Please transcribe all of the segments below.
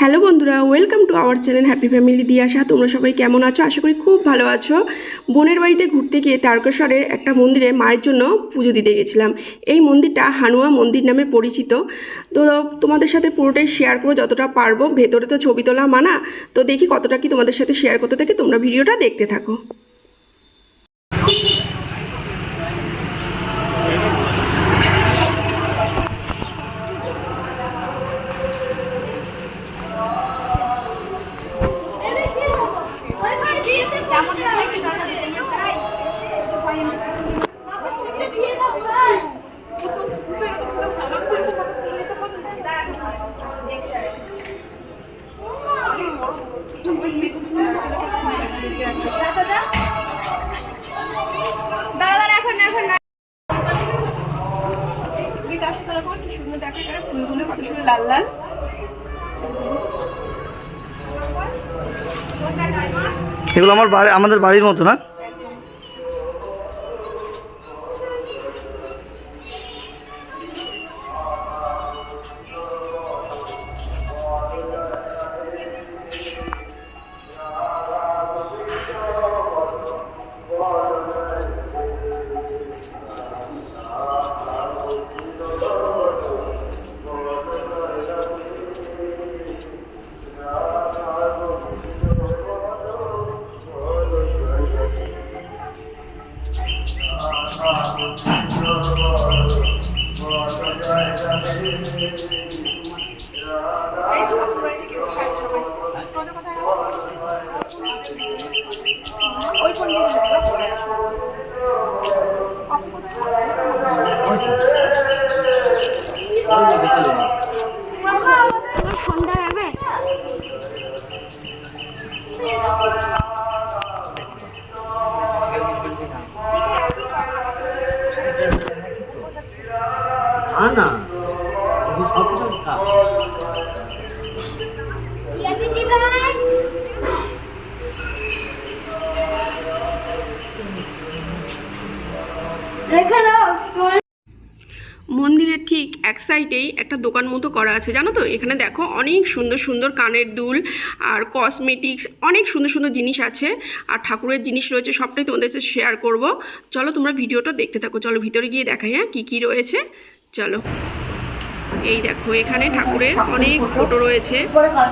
Hello বন্ধুরা, welcome to our channel happy family দিয়ে আসা তোমরা সবাই কেমন আছো? আশা করি খুব ভালো আছো। বোনের বাড়িতে ঘুরতে গিয়ে তারকেশ্বরের একটা মন্দিরে মায়ের জন্য পুজো দিতে গেছিলাম। এই মন্দিরটা হানুয়া মন্দির নামে পরিচিত। তো তোমাদের সাথে পুরোটাই শেয়ার করে যতটা পারব। ভেতরে তো ছবি তোলা মানা। তো দেখি কতটা কি তোমাদের সাথে শেয়ার করতে থাকে। তোমরা ভিডিওটা দেখতে থাকো। এগুলো আমার বাড়ি আমাদের বাড়ির মতো না? মন্দিরের ঠিক এক সাইডেই একটা দোকান মতো করা আছে, জানো তো? এখানে দেখো অনেক সুন্দর সুন্দর কানের দুল আর কসমেটিক্স অনেক সুন্দর সুন্দর জিনিস আছে। আর ঠাকুরের জিনিস রয়েছে, সবটাই তোমাদের সাথে শেয়ার করব। চলো তোমরা ভিডিওটা দেখতে থাকো। চলো ভিতরে গিয়ে দেখাই হ্যাঁ? কী কী রয়েছে? চলো। এই দেখো এখানে ঠাকুরের অনেক ফটো রয়েছে।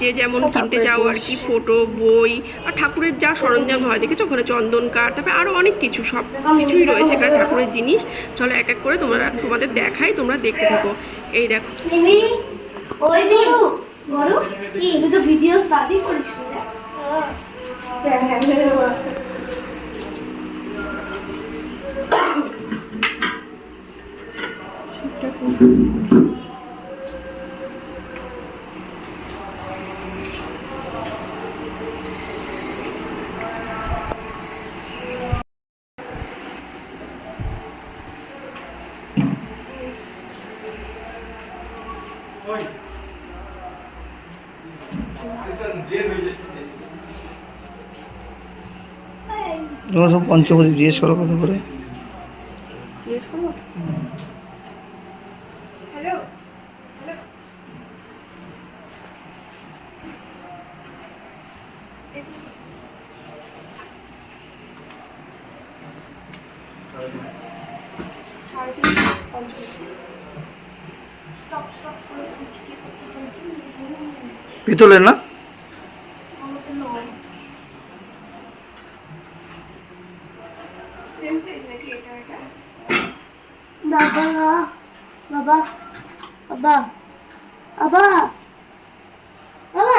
যে যেমন কিনতে চাও আর কি ফটো বই আর ঠাকুরের যা সরঞ্জাম হয় দেখেছ? ওখানে চন্দন কাঠ তারপরে আরও অনেক কিছু সব কিছুই রয়েছে এখানে ঠাকুরের জিনিস। চলো এক এক করে তোমরা তোমাদের দেখাই তোমরা দেখতে থাকো। এই দেখো। কি? তুই তোমরা সব পঞ্চপতি জিজ্ঞেস করো কত করে পিতলের না সেম সাইজ নাকি এটা এটা বাবা বাবা বাবা বাবা বাবা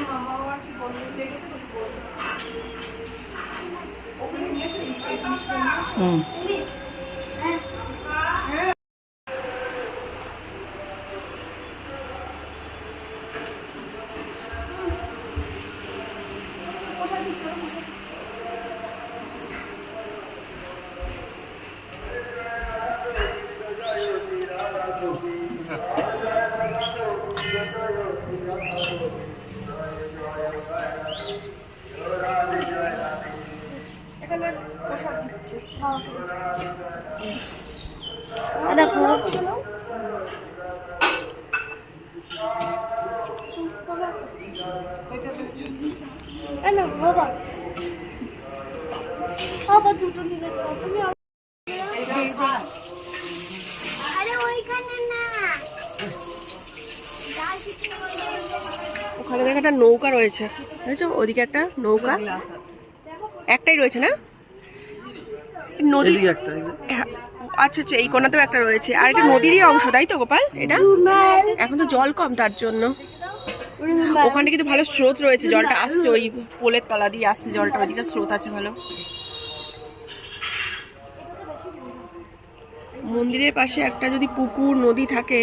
এখন মামা বাবার কি বন্ধু লেগেছে ওখানে নিয়েছো এই জিনিসগুলো নিয়েছো হুম দেখো। বাবা। বাবা দুটো নিলে তুমি আরে ওইখানে না। ওখানে একটা নৌকা রয়েছে। বুঝেছ ওদিকে একটা নৌকা। একটাই রয়েছে না? নদী একটা হ্যাঁ, আচ্ছা আচ্ছা এই কোনাতেও একটা রয়েছে। আর এটা নদীরই অংশ তাই তো গোপাল? এটা? এখন তো জল কম তার জন্য। ওখানে কিন্তু ভালো স্রোত রয়েছে জলটা আসছে ওই পোলের তলা দিয়ে আসছে জলটা ওইদিকে স্রোত আছে ভালো। মন্দিরের পাশে একটা যদি পুকুর নদী থাকে।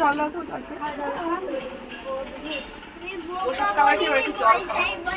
জল ওষুধ এবার একটু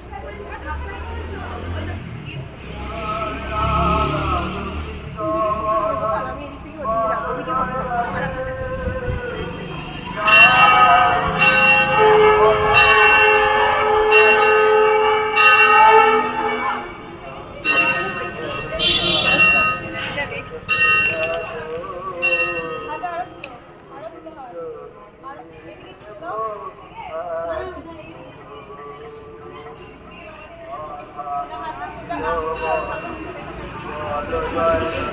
বলে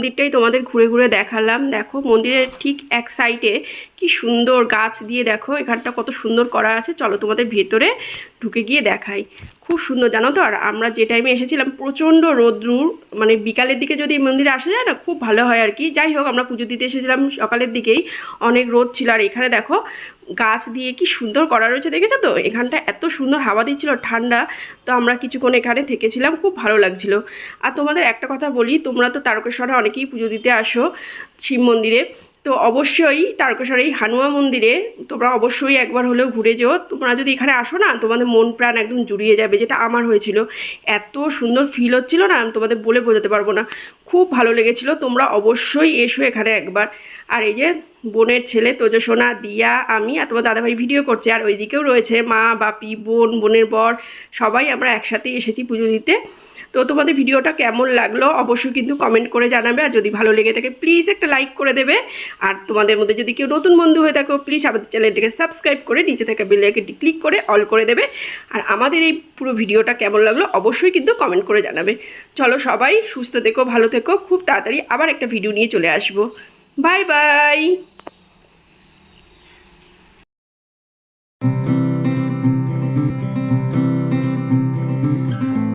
মন্দিরটাই তোমাদের ঘুরে ঘুরে দেখালাম। দেখো, মন্দিরের ঠিক এক সাইডে কি সুন্দর গাছ দিয়ে দেখো, এখানটা কত সুন্দর করা আছে। চলো তোমাদের ভেতরে ঢুকে গিয়ে দেখাই। খুব সুন্দর, জানো তো? আর আমরা যে টাইমে এসেছিলাম, প্রচণ্ড রোদ্রুর মানে বিকালের দিকে যদি এই মন্দিরে আসা যায় না, খুব ভালো হয় আর কি। যাই হোক, আমরা পুজো দিতে এসেছিলাম সকালের দিকেই। অনেক রোদ ছিল। আর এখানে দেখো গাছ দিয়ে কি সুন্দর করা রয়েছে দেখেছ তো? এখানটা এত সুন্দর হাওয়া দিচ্ছিল, ঠান্ডা। তো আমরা কিছুক্ষণ এখানে থেকেছিলাম, খুব ভালো লাগছিল। আর তোমাদের একটা কথা বলি, তোমরা তো তারকেশ্বরে অনেকেই পুজো দিতে আসো শিব মন্দিরে। তো অবশ্যই তারকেশ্বর এই হানুয়া মন্দিরে তোমরা অবশ্যই একবার হলেও ঘুরে যেও। তোমরা যদি এখানে আসো না, তোমাদের মন প্রাণ একদম জুড়িয়ে যাবে, যেটা আমার হয়েছিল। এত সুন্দর ফিল হচ্ছিল না, আমি তোমাদের বলে বোঝাতে পারব না। খুব ভালো লেগেছিল, তোমরা অবশ্যই এসো এখানে একবার। আর এই যে বোনের ছেলে তোজসোনা, দিয়া, আমি আর তোমার দাদাভাই ভিডিও করছে, আর ওইদিকেও রয়েছে মা, বাপি, বোন, বোনের বর, সবাই আমরা একসাথেই এসেছি পুজো দিতে। তো তোমাদের ভিডিওটা কেমন লাগল অবশ্যই কিন্তু কমেন্ট করে জানাবে। আর যদি ভালো লেগে থাকে প্লিজ একটা লাইক করে দেবে। আর তোমাদের মধ্যে যদি কেউ নতুন বন্ধু হয়ে থাকো প্লিজ আমাদের চ্যানেলটিকে সাবস্ক্রাইব করে নিচে থাকা বেল আইকনটি ক্লিক করে অল করে দেবে। আর আমাদের এই পুরো ভিডিওটা কেমন লাগল অবশ্যই কিন্তু কমেন্ট করে জানাবে। চলো সবাই সুস্থ থেকো, ভালো থেকো, খুব তাড়াতাড়ি আবার একটা ভিডিও নিয়ে চলে আসব। Bye bye